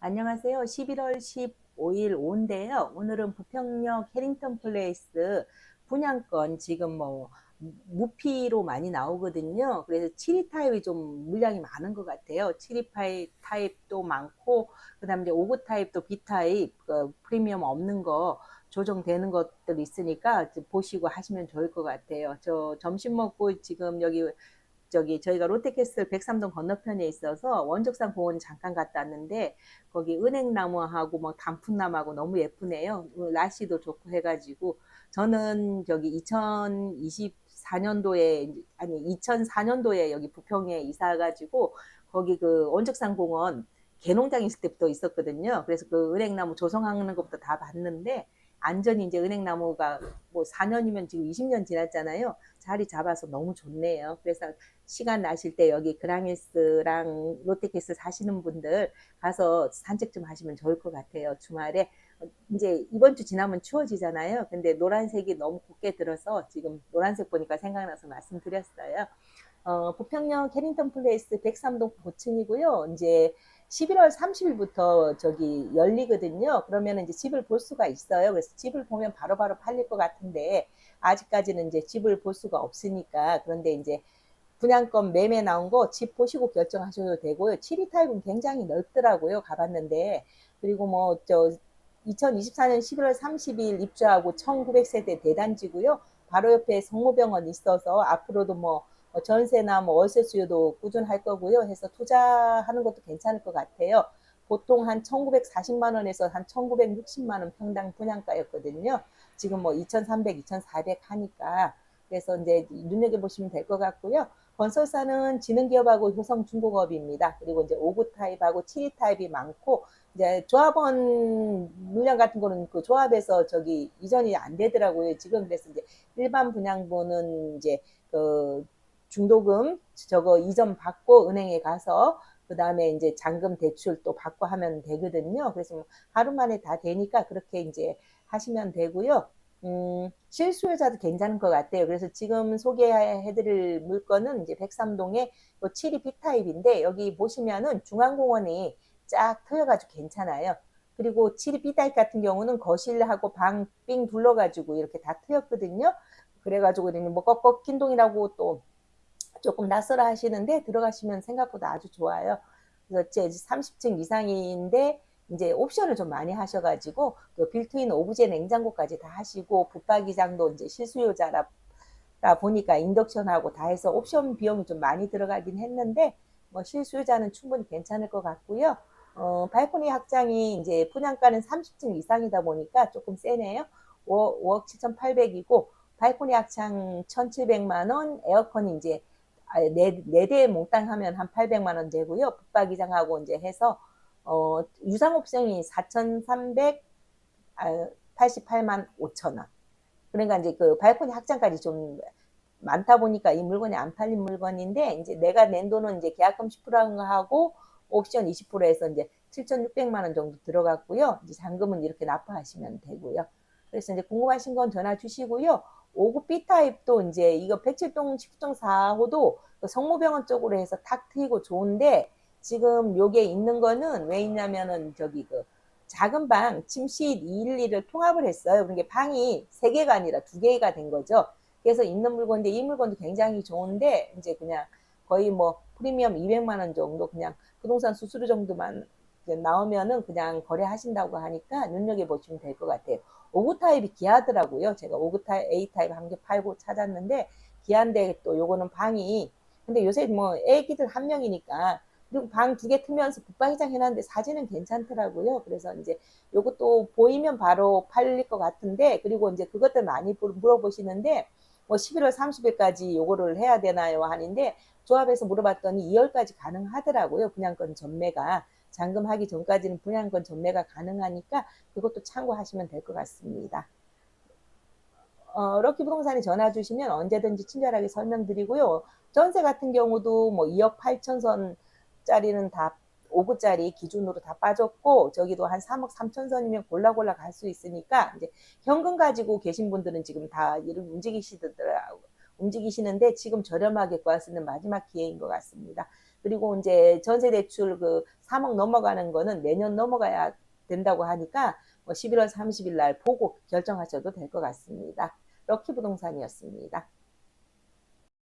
안녕하세요. 11월 15일 온데요. 오늘은 부평역 해링턴 플레이스 분양권 지금 뭐 무피로 많이 나오거든요. 그래서 7위 타입이 좀 물량이 많은 것 같아요. 7위 타입, 타입도 많고, 그 다음에 이제 5구 타입도 B 타입, 그 프리미엄 없는 거 조정되는 것들 있으니까 보시고 하시면 좋을 것 같아요. 저 점심 먹고 지금 여기 저기 저희가 롯데캐슬 백삼동 건너편에 있어서 원적산 공원 잠깐 갔다 왔는데 거기 은행나무하고 뭐 단풍나무하고 너무 예쁘네요. 날씨도 좋고 해가지고 저는 저기 2024년도에 아니 2004년도에 여기 부평에 이사가지고 거기 그 원적산 공원 개농장 있을 때부터 있었거든요. 그래서 그 은행나무 조성하는 것부터 다 봤는데 안전히 이제 은행나무가 뭐 4년이면 지금 20년 지났잖아요. 자리 잡아서 너무 좋네요. 그래서 시간 나실 때 여기 그랑힐스랑 롯데캐슬 사시는 분들 가서 산책 좀 하시면 좋을 것 같아요. 주말에 이제 이번 주 지나면 추워지잖아요. 근데 노란색이 너무 곱게 들어서 지금 노란색 보니까 생각나서 말씀드렸어요. 어, 부평역 캐링턴 플레이스 103동 고층이고요. 이제 11월 30일부터 저기 열리거든요. 그러면 이제 집을 볼 수가 있어요. 그래서 집을 보면 바로바로 바로 팔릴 것 같은데 아직까지는 이제 집을 볼 수가 없으니까 그런데 이제 분양권 매매 나온 거 집 보시고 결정하셔도 되고요. 7위 타입은 굉장히 넓더라고요. 가봤는데 그리고 뭐 저 2024년 11월 30일 입주하고 1900세대 대단지고요. 바로 옆에 성모병원 있어서 앞으로도 뭐 전세나 뭐 월세 수요도 꾸준할 거고요. 해서 투자하는 것도 괜찮을 것 같아요. 보통 한 1940만 원에서 한 1960만 원 평당 분양가였거든요. 지금 뭐 2300, 2400 하니까 그래서 이제 눈여겨 보시면 될 것 같고요. 건설사는 지능기업하고 효성중공업입니다. 그리고 이제 5구 타입하고 7위 타입이 많고 이제 조합원 물량 같은 거는 그 조합에서 저기 이전이 안 되더라고요. 지금 그래서 이제 일반 분양분은 이제 그 중도금 저거 이전 받고 은행에 가서 그 다음에 이제 잔금 대출 또 받고 하면 되거든요. 그래서 뭐 하루 만에 다 되니까 그렇게 이제 하시면 되고요. 음, 실수요자도 괜찮은 것 같아요. 그래서 지금 소개해드릴 물건은 이제 백삼동의 7위 B타입인데 여기 보시면은 중앙공원이 쫙 트여가지고 괜찮아요. 그리고 7위 B타입 같은 경우는 거실하고 방 삥 둘러가지고 이렇게 다 트였거든요. 그래가지고 뭐 꺾꺾 낀동이라고 또 조금 낯설어 하시는데 들어가시면 생각보다 아주 좋아요. 그래서 제 30층 이상인데 이제 옵션을 좀 많이 하셔가지고 그 빌트인 오브제 냉장고까지 다 하시고 붙박이장도 이제 실수요자라 보니까 인덕션하고 다 해서 옵션 비용이 좀 많이 들어가긴 했는데 뭐 실수요자는 충분히 괜찮을 것 같고요. 어, 발코니 확장이 이제 분양가는 30층 이상이다 보니까 조금 세네요. 5, 5억 7,800이고 발코니 확장 1,700만 원, 에어컨이 이제 네, 네 대 몽땅 하면 한 800만 원 되고요. 붙박이장하고 이제 해서 어, 유상옵션이 4,388만 5천 원. 그러니까 이제 그 발코니 확장까지 좀 많다 보니까 이 물건이 안 팔린 물건인데 이제 내가 낸 돈은 이제 계약금 10%한 거 하고 옵션 20%에서 이제 7,600만 원 정도 들어갔고요. 이제 잔금은 이렇게 납부하시면 되고요. 그래서 이제 궁금하신 건 전화 주시고요. 5구 B타입도 이제 이거 백칠동 19.4호도 그 성모병원 쪽으로 해서 탁 트이고 좋은데 지금 요게 있는 거는 왜 있냐면은 저기 그 작은 방 침실 212를 통합을 했어요. 그러니까 방이 3개가 아니라 2개가 된 거죠. 그래서 있는 물건인데 이 물건도 굉장히 좋은데 이제 그냥 거의 뭐 프리미엄 200만 원 정도 그냥 부동산 수수료 정도만 나오면은 그냥 거래하신다고 하니까 눈여겨보시면 될 것 같아요. 5구 타입이 기하더라고요. 제가 5구 타입, A 타입 한 개 팔고 찾았는데 기한데 또 요거는 방이 근데 요새 뭐 애기들 한 명이니까 그리고 방 두개 트면서 붙박이장 해놨는데 사진은 괜찮더라고요. 그래서 이제 요것도 보이면 바로 팔릴 것 같은데 그리고 이제 그것들 많이 물어보시는데 뭐 11월 30일까지 요거를 해야 되나요 하는데 조합에서 물어봤더니 2월까지 가능하더라고요. 분양권 전매가. 잔금하기 전까지는 분양권 전매가 가능하니까 그것도 참고하시면 될 것 같습니다. 어, 럭키 부동산에 전화 주시면 언제든지 친절하게 설명드리고요. 전세 같은 경우도 뭐 2억 8천 선짜리는 다 5구짜리 기준으로 다 빠졌고 저기도 한 3억 3천 선이면 골라 골라 갈 수 있으니까 이제 현금 가지고 계신 분들은 지금 다 일을 움직이시더라고 움직이시는데 지금 저렴하게 구할 수 있는 마지막 기회인 것 같습니다. 그리고 이제 전세 대출 그 3억 넘어가는 거는 내년 넘어가야 된다고 하니까 뭐 11월 30일 날 보고 결정하셔도 될 것 같습니다. 럭키 부동산이었습니다.